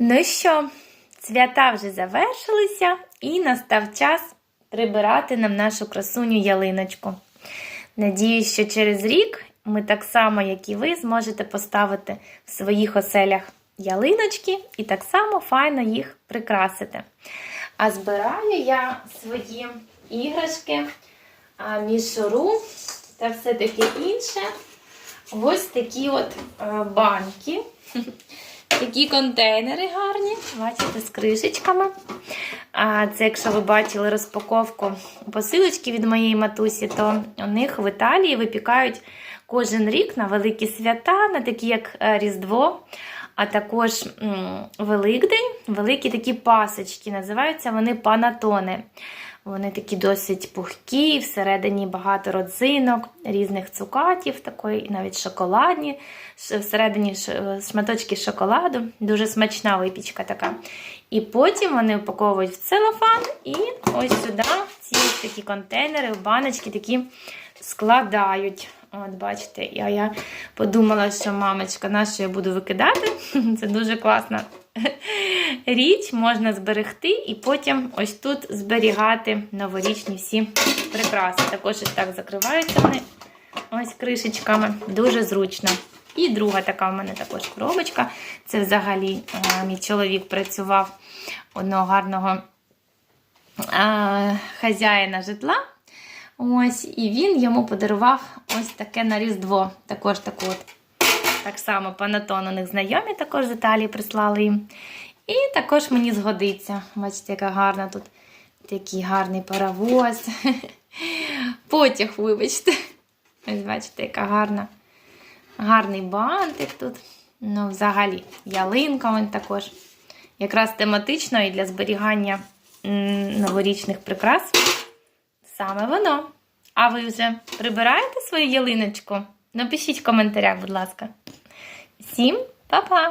Ну що, свята вже завершилися і настав час прибирати нам нашу красуню ялиночку. Надіюсь, що через рік ми так само, як і ви, зможете поставити в своїх оселях ялиночки і так само файно їх прикрасити. А збираю я свої іграшки, мішуру та все таке інше. Ось такі от банки. Такі контейнери гарні, бачите, з кришечками. А це, якщо ви бачили розпаковку посилочки від моєї матусі, то у них в Італії випікають кожен рік на великі свята, на такі як е, Різдво, а також Великдень, великі такі пасочки. Називаються вони панатони. Вони такі досить пухкі, всередині багато родзинок, різних цукатів, такої навіть шоколадні, всередині шматочки шоколаду. Дуже смачна випічка така. І потім вони упаковують в целофан і ось сюди ці такі контейнери, баночки такі складають. От, бачите, я, я подумала, що мамочка, на що я буду викидати. Це дуже класна річ, можна зберегти і потім ось тут зберігати новорічні всі прикраси. Також ось так закриваються вони ось кришечками. Дуже зручно. І друга така в мене також коробочка. Це взагалі е, мій чоловік працював одного гарного е, хазяїна житла. Ось, і він йому подарував ось таке на Різдво. Також таку от. Так само панатон знайомі також з Італії прислали їм. І також мені згодиться. Бачите, яка гарна тут такий гарний паровоз. Потяг, вибачте. Ось бачите, яка гарна. Гарний бантик тут. Ну, взагалі, ялинка вон також. Якраз тематично і для зберігання новорічних прикрас. Саме воно. А ви вже прибираєте свою ялиночку? Напишіть в коментарях, будь ласка. Всім па-па!